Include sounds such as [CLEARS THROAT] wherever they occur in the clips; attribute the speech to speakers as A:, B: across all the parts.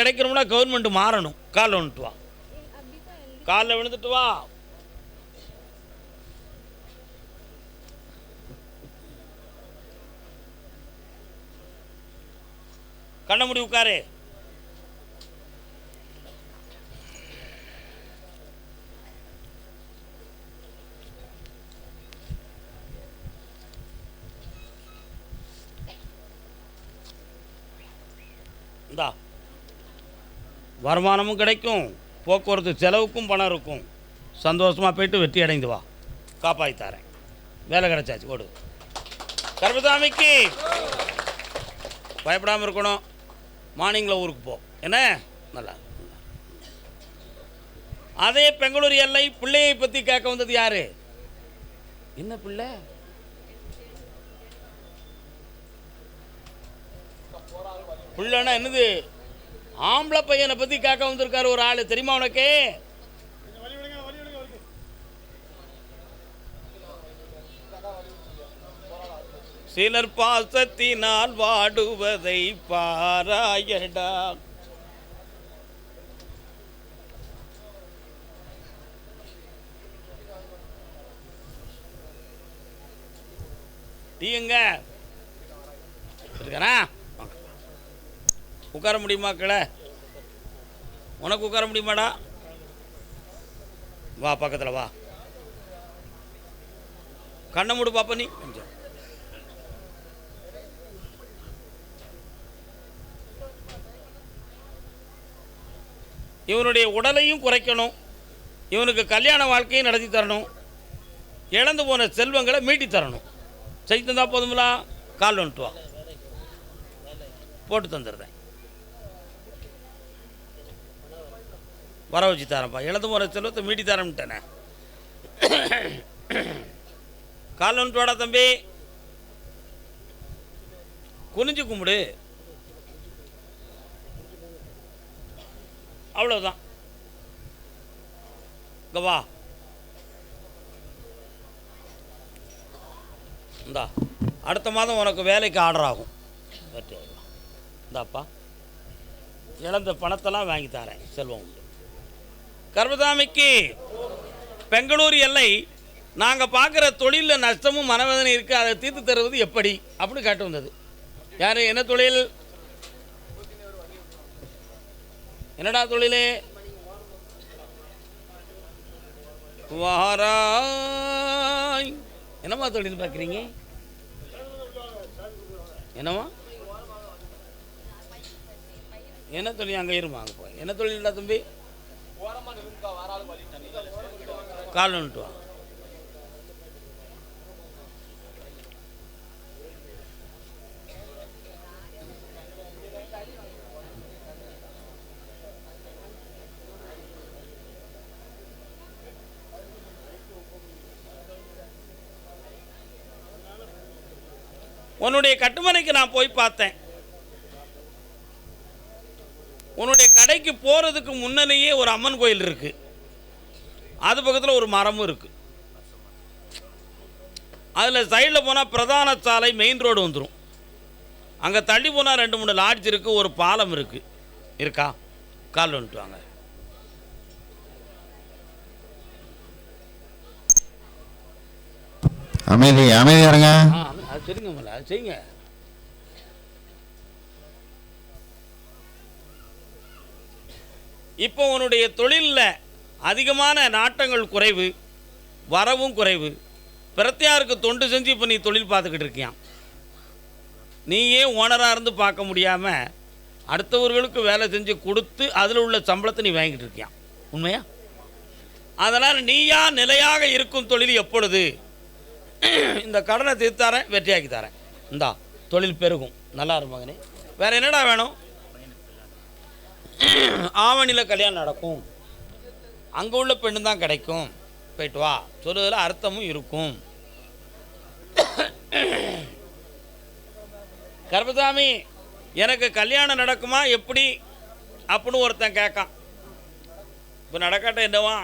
A: கிடைக்கணும்னா கவர்மெண்ட் மாறணும். காலில் விழுந்துட்டு வா. காலில் விழுந்துட்டு வா. கண்ண முடி உட்காரு இந்தா வருமானமும் கிடைக்கும் போக்குவரத்து செலவுக்கும் பணம் இருக்கும். சந்தோஷமாக போயிட்டு வெற்றி அடைந்து வா. காப்பாற்றி தரேன். வேலை கிடைச்சாச்சு ஓடு. கர்மசாமிக்கு பயப்படாமல் இருக்கணும். மார்னிங்கில் ஊருக்கு போ. என்ன? நல்லா அதே பெங்களூர் எல்லை பிள்ளையை பற்றி கேட்க வந்தது யாரு? என்ன பிள்ளை? பிள்ளைன்னா என்னது? ஆம்பளை பையனை பற்றி கேட்க வந்திருக்காரு ஒரு ஆள். தெரியுமா உனக்கு? சிலர் பாசத்தினால் வாடுவதை பாராயடா. டீங்க இருக்கானா? உட்கார முடியுமா கிளை உனக்கு உட்கார முடியுமாடா? வா பக்கத்தில் வா. கண்ணை மூடு பாப்பா நீ. கொஞ்சம் இவனுடைய உடலையும் குறைக்கணும். இவனுக்கு கல்யாண வாழ்க்கையும் நடத்தி தரணும். இழந்து போன செல்வங்களை மீட்டி தரணும். செய்து தந்தால் போதுங்களா கால் வந்துட்டு வா. போட்டு தந்துடுறேன். வர வச்சு தரேன்ப்பா. இழந்து போன செல்வத்தை மீட்டி தரேன்ட்டேனே. கால் வந்துட்டு வாடா தம்பி. குனிஞ்சு கும்பிடு. அவ்வளோதான் இங்க வா. இந்தா அடுத்த மாதம் உனக்கு வேலைக்கு ஆர்டர் ஆகும். இந்தாப்பா. இழந்த பணத்தெல்லாம் வாங்கி தரேன் செல்வம் உண்டு. கர்பதாமிக்கு பெங்களூர் எல்லை நாங்கள் பார்க்குற தொழிலில் நஷ்டமும் மனவேதனை இருக்குது அதை தீர்த்து தருவது எப்படி? அப்படி காட்டு வந்தது. யார்? என்ன தொழில்? என்னடா தொழில்? வாராய் என்னம்மா தொழில் பார்க்குறீங்க? என்னம்மா? என்ன தொழில்? அங்கே இருமா அங்கே போய். என்ன தொழில்டா தம்பி? கால் வா. உன்னுடைய கட்டுமனைக்கு நான் போய் பார்த்தேன் உன்னுடைய கடைக்கு போகிறதுக்கு முன்னலேயே ஒரு அம்மன் கோயில் இருக்கு. அது பக்கத்தில் ஒரு மரமும் இருக்கு. அதில் சைடில் போனால் பிரதான சாலை மெயின் ரோடு வந்துடும் அங்கே தள்ளி போனால் ரெண்டு மூணு லாட்ஜ் இருக்குது ஒரு பாலம் இருக்குது இருக்கா? கால் வந்துட்டு வாங்க.
B: அமைதி அமைதி இருங்க
A: சரிங்க மேல அது செய்யுங்க. இப்போ உன்னுடைய தொழிலில் அதிகமான நாட்டங்கள் குறைவு வரவும் குறைவு. பிரத்தியாருக்கு தொண்டு செஞ்சு இப்போ நீ தொழில் பார்த்துக்கிட்டு இருக்கியான் நீயே ஓனராக இருந்து பார்க்க முடியாமல் அடுத்தவர்களுக்கு வேலை செஞ்சு கொடுத்து அதில் உள்ள சம்பளத்தை நீ வாங்கிட்டு இருக்கியான் உண்மையா? அதனால் நீயா நிலையாக இருக்கும் தொழில் எப்பொழுது? இந்த கடனை தீர்த்தாரேன் வெற்றியாக்கி தரேன். இந்தா தொழில் பெருகும். நல்லா இருக்கும் மகனே என்னடா வேணும்? [CLEARS THROAT] ஆவணியில் கல்யாணம் நடக்கும். அங்கே உள்ள பெண்ணு தான் கிடைக்கும். போயிட்டு வா. சொல்லுறதுல அர்த்தமும் இருக்கும். [CLEARS THROAT] கர்பசாமி எனக்கு கல்யாணம் நடக்குமா? எப்படி? அப்படின்னு ஒருத்தன் கேட்கான். இப்போ நடக்கட்ட என்னவா?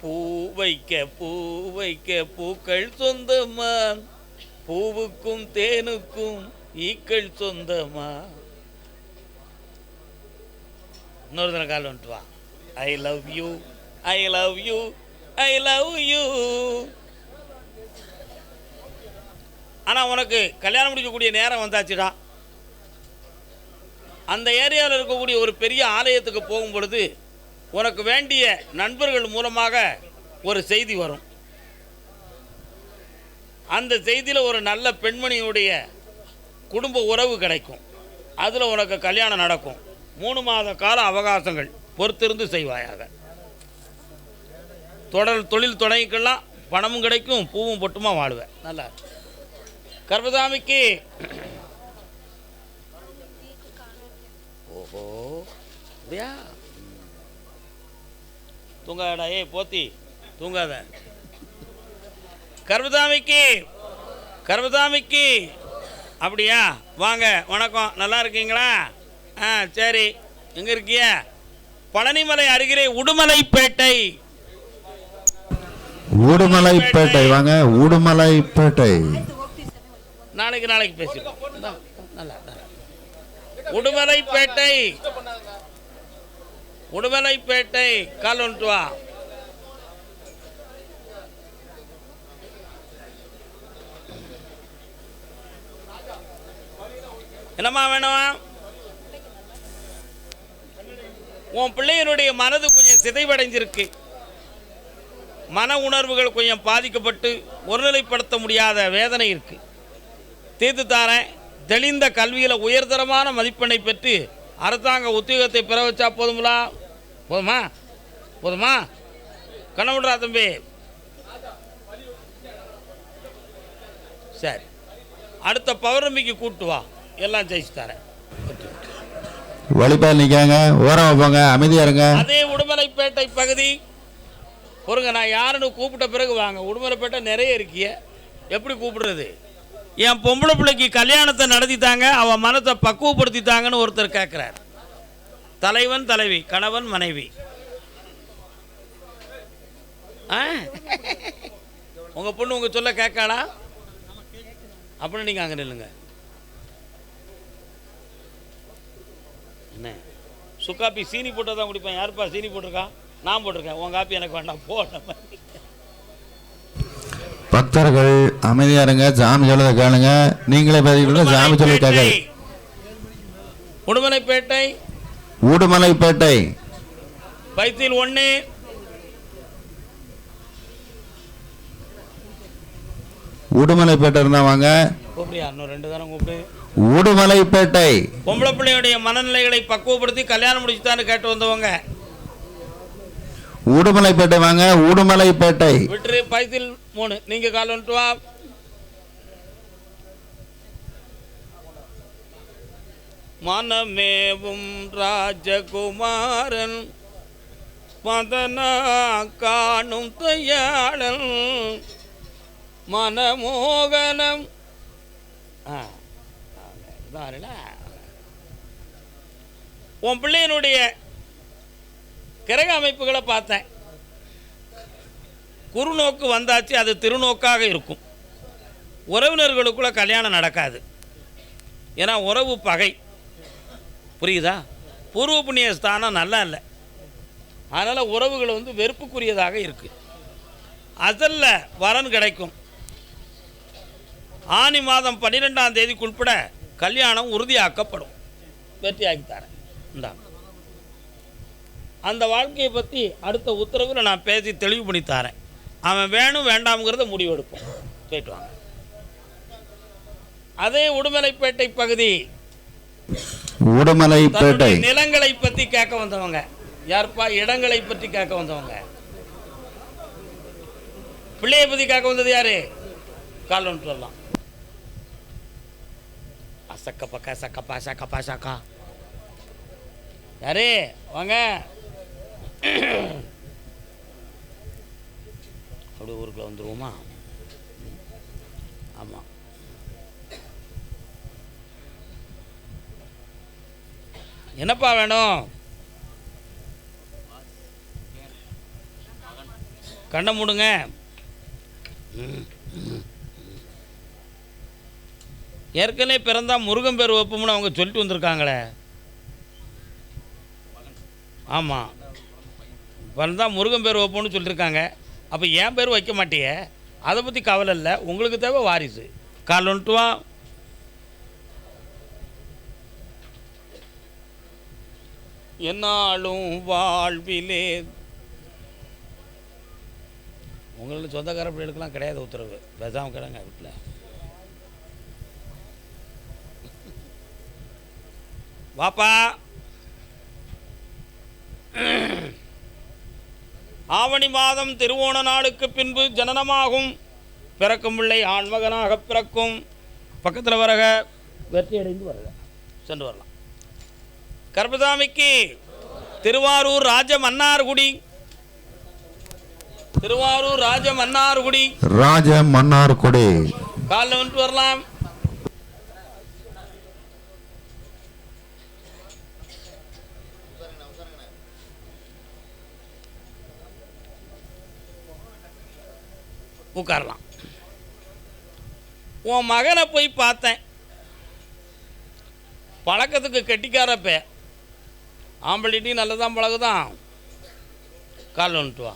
A: பூ வைக்க பூ வைக்க பூக்கள் சொந்தமா? பூவுக்கும் தேனுக்கும் ஈக்கள் சொந்தமா? இன்னொரு தினம் கால் வந்துட்டு வா. I love you I love you I love you ஆனால் உனக்கு கல்யாணம் முடிக்கக்கூடிய நேரம் வந்தாச்சுடா. அந்த ஏரியாவில் இருக்கக்கூடிய ஒரு பெரிய ஆலயத்துக்கு போகும் பொழுது உனக்கு வேண்டிய நண்பர்கள் மூலமாக ஒரு செய்தி வரும். அந்த செய்தியில் ஒரு நல்ல பெண்மணியுடைய குடும்ப உறவு கிடைக்கும். அதில் உனக்கு கல்யாணம் நடக்கும். மூணு மாத கால அவகாசங்கள் பொறுத்திருந்து செய்வாயாக. தொடர் தொழில் துணைக்கெல்லாம் பணமும் கிடைக்கும் பூவும் பொட்டுமா வாழ்வேன். நல்லா கர்பசாமிக்கு ஓஹோ அப்படியா? தூங்காடா ஏய் போத்தி தூங்காத. கர்பசாமிக்கு கர்பசாமிக்கு அப்படியா? வாங்க வணக்கம். நல்லா இருக்கீங்களா? ஆ சரி. எங்கே இருக்கிய? பழனிமலை அருகிலே உடுமலைப்பேட்டை.
B: உடுமலைப்பேட்டை. வாங்க உடுமலைப்பேட்டை.
A: நாளைக்கு நாளைக்கு பேசிடுவோம். நல்லா. உடுமலைப்பேட்டை. உடுமலைப்பேட்டை. கால் வந்துட்டு வா. என்னம்மா வேணும்? உன் பிள்ளையனுடைய மனது கொஞ்சம் சிதைவடைஞ்சிருக்கு. மன உணர்வுகள் கொஞ்சம் பாதிக்கப்பட்டு ஒருநிலைப்படுத்த முடியாத வேதனை இருக்குது தீர்த்து தாரேன். தெளிந்த கல்வியில் உயர்தரமான மதிப்பெண்ணை பெற்று அரசாங்க உத்தியோகத்தை பெற வச்சா போதுங்களா போதுமா? போதுமா? கண்ணமுடுறா தம்பி. சரி. அடுத்த பௌர்ணமிக்கு கூட்டு வா. எல்லாம் ஜெயிச்சு தரேன்.
B: வழிபாடு நிற்காங்க ஓரமா போங்க. அமைதியா இருங்க.
A: அதே உடுமலைப்பேட்டை பகுதி. பொறுங்க நான் யாருன்னு கூப்பிட்ட பிறகு வாங்க. உடுமலைப்பேட்டை நிறைய இருக்கிய. எப்படி கூப்பிடுறது? என் பொம்பளை பிள்ளைக்கு கல்யாணத்தை நடத்தித்தாங்க. அவன் மனத்தை பக்குவப்படுத்தித்தாங்கன்னு ஒருத்தர் கேட்குறார் தலைவன் தலைவி கணவன் மனைவி. உங்கள் பொண்ணு உங்கள் சொல்ல கேட்காளா? அப்படின்னு நீங்கள் அங்கே நில்லுங்க. என்ன? சுக்காப்பி சீனி போட்டு தான் குடிப்பேன். யாருப்பா சீனி போட்டிருக்கா? நான் போட்டிருக்கேன். உன் காப்பி எனக்கு வேண்டாம். போ நம்ம
B: பக்தர்கள் அமைதியா இருங்க. சாமி சொல்றத கேளுங்க. நீங்களே பதில் சாமி சொல்ல
A: உடுமலைப்பேட்டை
B: உடுமலைப்பேட்டை
A: பைத்தில் ஒன்று
B: உடுமலைப்பேட்டை இருந்தா வாங்க.
A: கூப்பிடியா இன்னும் ரெண்டு தானே கூப்பிடு.
B: உடுமலைப்பேட்டை.
A: பொம்பளை பிள்ளையுடைய மனநிலைகளை பக்குவப்படுத்தி கல்யாணம் முடிச்சுதான்னு கேட்டு வந்தவங்க.
B: உடுமலைப்பேட்டை வாங்க உடுமலைப்பேட்டை.
A: விட்டுரு பைத்தில் மூணு. நீங்கள் கால் வந்துட்டு வா. மனமேவும் ராஜகுமாரன் மதனா காணும் தையாளன் மனமோகனம். ஆ. உன் பிள்ளையனுடைய கிரக அமைப்புகளை பார்த்தேன். குறுநோக்கு வந்தாச்சு அது திருநோக்காக இருக்கும். உறவினர்களுக்குள்ள கல்யாணம் நடக்காது. ஏன்னா உறவு பகை. புரியுதா? பூர்வ புண்ணிய ஸ்தானம் நல்லா இல்லை. அதனால் உறவுகள் வந்து வெறுப்புக்குரியதாக இருக்கு. அதில் வரன் கிடைக்கும். ஆனி மாதம் பன்னிரெண்டாம் தேதிக்குட்பட கல்யாணம் உறுதியாக்கப்படும். வெற்றியாக்கி தரேன் இந்தாங்க அந்த வாழ்க்கையை பற்றி அடுத்த உத்தரவில் நான் பேசி தெளிவு பண்ணி தரேன். அவன் வேணும் வேண்டாம்ங்கிறத முடிவெடுப்போம். போயிட்டு வாங்க. அதே உடுமலைப்பேட்டை பகுதி.
B: உடுமலைப்பேட்டை.
A: நிலங்களை பற்றி கேட்க வந்தவங்க. யார்ப்பா? இடங்களை பற்றி கேட்க வந்தவங்க. பிள்ளையை பற்றி கேட்க வந்தது யாரு? கால் ஒன்று சொல்லலாம் சக்க பக்கா சக்கப்பா சக்கப்பா சக்கா யாரு? வாங்க. அப்படியே ஊருக்குள்ள வந்துருவோமா? ஆமாம் என்னப்பா வேணும்? கண்ணை மூடுங்க. ம். ஏற்கனவே பிறந்தா முருகன் பேர் வைப்போம்னு அவங்க சொல்லிட்டு வந்திருக்காங்களே. ஆமாம் பிறந்தால் முருகன் பேர் வைப்போம்னு சொல்லியிருக்காங்க அப்போ என் பேர் வைக்க மாட்டியே? அதை பற்றி கவலை இல்லை. உங்களுக்கு தேவை வாரிசு. கால் வந்துட்டு என்னாலும் வாழ்விலே உங்களுக்கு சொந்தக்கார பிள்ளைகளுக்கெல்லாம் கிடையாது உத்தரவு. பேசாமல் கிடங்க வீட்டில். வாப்பா. ஆவணி மாதம் திருவோண நாளுக்கு பின்பு ஜனனமாகும். பிறக்கும் பிள்ளை ஆண்மகனாக பிறக்கும். பக்கத்தில் வரக. வெற்றி அடைந்து வரக. சென்று வரலாம். கர்பசாமிக்கு திருவாரூர் ராஜ மன்னார்குடி. திருவாரூர் ராஜ மன்னார்குடி.
B: ராஜ மன்னார் கொடி
A: காலில் வந்துட்டு வரலாம். உட்காரலாம். உன் மகனை போய் பார்த்தேன். பழக்கத்துக்கு கெட்டிக்காரப்ப ஆம்பளிட்டையும் நல்லதான் பழகுதான். கால் வந்துட்டு வா.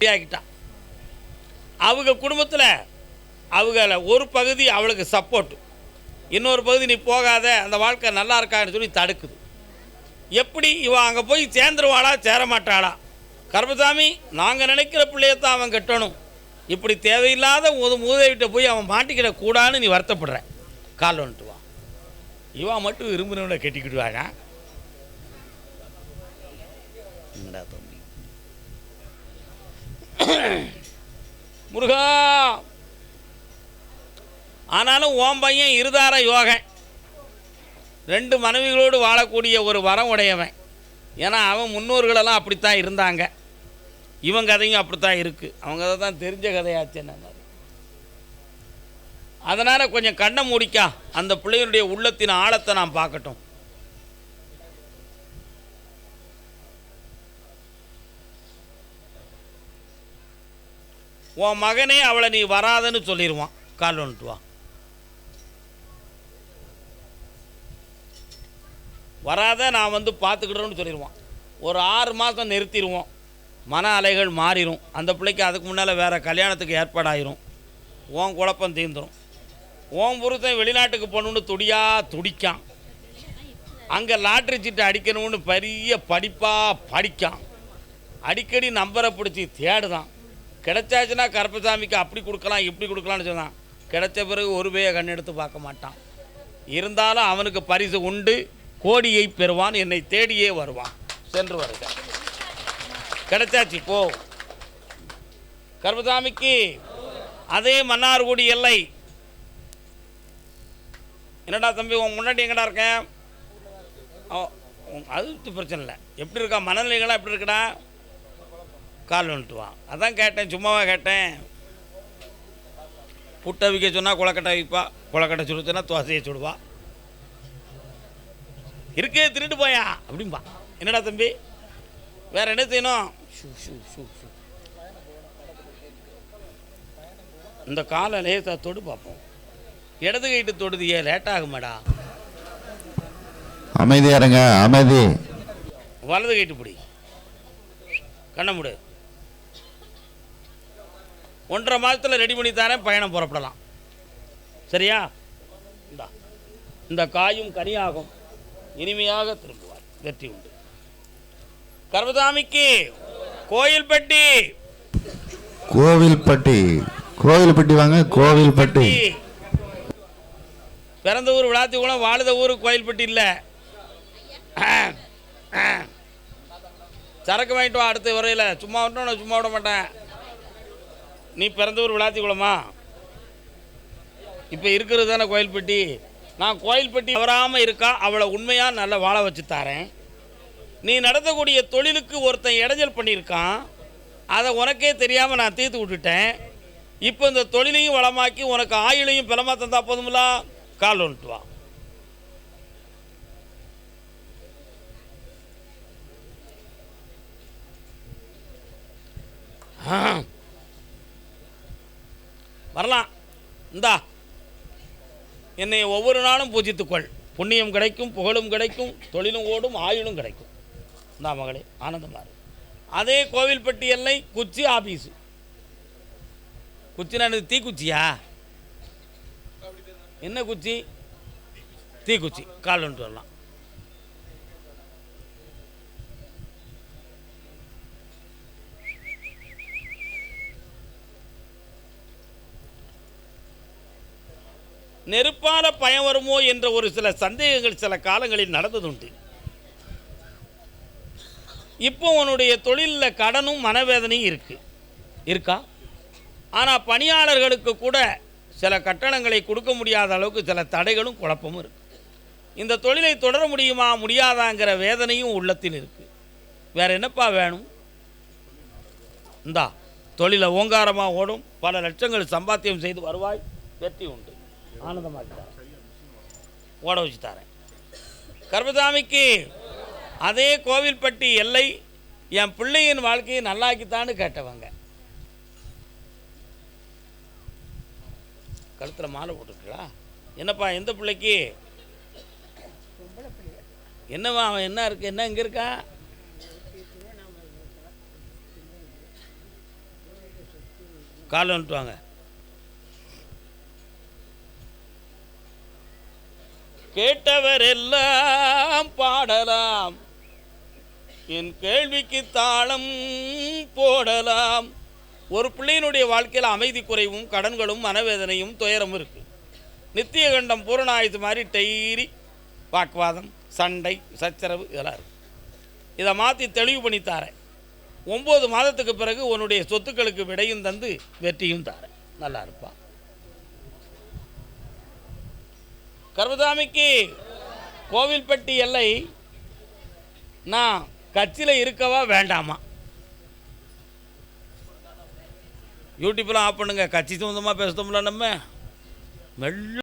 A: ஆகிட்டான் அவங்க குடும்பத்தில் அவங்கள ஒரு பகுதி அவளுக்கு சப்போர்ட் இன்னொரு பகுதி நீ போகாத அந்த வாழ்க்கை நல்லா இருக்கான்னு சொல்லி தடுக்குது. எப்படி இவன் அங்கே போய் சேர்ந்துருவாளா சேர மாட்டாளா நாங்கள் நினைக்கிற பிள்ளையத்தான் அவன் கட்டணும். இப்படி தேவையில்லாத ஒரு மூதைவிட்ட போய் அவன் மாட்டிக்கிட கூடான்னு நீ வருத்தப்படுற. கால் வந்துட்டு வா. இவன் மட்டும் விரும்பினவனை கட்டிக்கிடுவாங்க தம்பி? முருகா! ஆனாலும் ஓம் பையன் இருதார யோகன். ரெண்டு மனைவிகளோடு வாழக்கூடிய ஒரு வரம் உடையவன். ஏன்னா அவன் முன்னோர்களெல்லாம் அப்படித்தான் இருந்தாங்க. இவன் கதையும் அப்படித்தான் இருக்குது அவங்க கதை தான் தெரிஞ்ச கதையாச்சு என்ன அதனால் கொஞ்சம் கண்ணை மூடிக்கா. அந்த பிள்ளைகளுடைய உள்ளத்தின் ஆழத்தை நான் பார்க்கட்டும். உன் மகனே அவளை நீ வராதன்னு சொல்லிடுவான் கால் வந்துட்டு வா. வராத நான் வந்து பார்த்துக்கிடுறோன்னு சொல்லிடுவான் ஒரு ஆறு மாதம் நிறுத்திடுவோம். மன அலைகள் மாறிடும் அந்த பிள்ளைக்கு அதுக்கு முன்னால் வேறு கல்யாணத்துக்கு ஏற்பாடாயிரும். ஓன் குழப்பம் தீர்ந்துடும் ஓன் புருஷன் வெளிநாட்டுக்கு போகணுன்னு துடியாக துடிக்கான். அங்கே லாட்ரி சீட்டு அடிக்கணும்னு பெரிய படிப்பாக படிக்கான். அடிக்கடி நம்பரை பிடிச்சி தேடுதான். கிடைச்சாச்சுன்னா கருப்பசாமிக்கு அப்படி கொடுக்கலாம் இப்படி கொடுக்கலாம்னு சொன்னான். கிடைச்ச பிறகு ஒரு பேய கண் எடுத்து பார்க்க மாட்டான். இருந்தாலும் அவனுக்கு பரிசு உண்டு. கோடியை பெறுவான். என்னை தேடியே வருவான். சென்று வருக. கிடைச்சாச்சு போ. கருப்பசாமிக்கு அதே மன்னார்குடி எல்லை. என்னடா தம்பி உன் முன்னாடி எங்கடா இருக்கேன் ஓ, அது பிரச்சனை இல்லை. எப்படி இருக்கா? மனநிலைகளாக எப்படி இருக்கடா? கால் வந்துட்டுவான் அதான் கேட்டேன் சும்மாவா கேட்டேன். புட்டை விற்க சொன்னால் குளக்கட்டை விற்பா குளக்கட்டை சுடுச்சுன்னா தோசையை சுடுவா. இருக்கே திருட்டு போயா? அப்படிம்பா. என்னடா தம்பி? வேறு என்ன செய்யணும்? இந்த காலை லேசா தொடு பார்ப்போம் இடது கைட்டு தொடுது ஏன் லேட் ஆகுமாடா
B: அமைதியா இருங்க அமைதி.
A: வலது கைட்டு பிடி. கண்ணை மூடு. ஒன்றரை மாதத்தில் ரெடி பண்ணி தரேன் பயணம் புறப்படலாம். சரியா? இந்தா. இந்த காயும் கனியாகும். இனிமையாக திரும்புவார். வெற்றி உண்டு. கர்மசாமிக்கு கோயில்பட்டி.
B: கோவில்பட்டி. கோவில்பட்டி வாங்க கோவில்பட்டி.
A: பிறந்த ஊர் விளாத்திக்குளம் வாழுத ஊர் கோயில்பட்டி இல்லை. சரக்கு வாங்கிட்டு வா அடுத்த வரையில் சும்மா விட்டோம் நான் சும்மா விட மாட்டேன். நீ பிறந்த ஊர் விளாத்திக்குளமா இப்போ இருக்கிறது தானே கோயில்பட்டி. நான் கோயில்பட்டி தவறாமல் இருக்கா? அவளை உண்மையாக நல்லா வாழ வச்சு தரேன். நீ நடத்தக்கூடிய தொழிலுக்கு ஒருத்தன் இடைஞ்சல் பண்ணியிருக்கான். அதை உனக்கே தெரியாமல் நான் தீர்த்து விட்டுட்டேன். இப்போ இந்த தொழிலையும் வளமாக்கி உனக்கு ஆயுளையும் பலமாக தந்தால் போதுமில்லா? கால் வந்துட்டு வா. ஆ. வரலாம். இந்தா. என்னை ஒவ்வொரு நாளும் பூஜித்துக்கொள் புண்ணியம் கிடைக்கும் புகழும் கிடைக்கும் தொழிலும் ஓடும் ஆயுளும் கிடைக்கும். இந்தா மகளே ஆனந்தமாக இருக்கு அதே கோவில்பட்டி எல்லை குச்சி ஆபீஸு. குச்சினா எனக்கு தீக்குச்சியா என்ன குச்சி? தீக்குச்சி கால் வந்துட்டு வரலாம். நெருப்பால பயம் வருமோ என்ற ஒரு சில சந்தேகங்கள் சில காலங்களில் நடந்ததுண்டு. இப்போ உன்னுடைய தொழிலில் கடனும் மனவேதனையும் இருக்குது இருக்கா? ஆனால் பணியாளர்களுக்கு கூட சில கட்டணங்களை கொடுக்க முடியாத அளவுக்கு சில தடைகளும் குழப்பமும் இருக்குது இந்த தொழிலை தொடர முடியுமா முடியாதாங்கிற வேதனையும் உள்ளத்தில் இருக்குது வேறு என்னப்பா வேணும்? இந்தா தொழிலை ஓங்காரமாக ஓடும். பல லட்சங்கள் சம்பாத்தியம் செய்து வருவாய். வெற்றி உண்டு. ஆனந்தமாக ஓட வச்சு தரேன். கர்மசாமிக்கு அதே கோவில்பட்டி எல்லை என் பிள்ளையின் வாழ்க்கையை நல்லாக்கித்தான்னு கேட்டவங்க. கழுத்தில் மாலை போட்டுருக்கா என்னப்பா எந்த பிள்ளைக்கு? என்னவா அவன் என்ன இருக்கு? என்ன இங்கே இருக்கா? கால் வந்துட்டுவாங்க கேட்டவர் கேட்டவரெல்லாம் பாடலாம். என் கேள்விக்கு தாளம் போடலாம். ஒரு பிள்ளையினுடைய வாழ்க்கையில் அமைதி குறைவும் கடன்களும் மனவேதனையும் துயரமும் இருக்குது நித்திய கண்டம் பூரணாயுது மாதிரி டெய்லி வாக்குவாதம் சண்டை சச்சரவு இதெல்லாம் இருக்குது இதை மாற்றி தெளிவு பண்ணி தாரேன். ஒம்பது மாதத்துக்கு பிறகு உன்னுடைய சொத்துக்களுக்கு விடையும் தந்து வெற்றியும் தாரேன். நல்லா இருப்பா. கர்வதாமிக்கு கோவில்பட்டி எல்லை நான் கட்சியில் இருக்கவா வேண்டாமா? யூடியூப்லாம் ஆஃப் பண்ணுங்க. கட்சி சம்மந்தமாக பேசுகிறோம்ல நம்ம. மெல்ல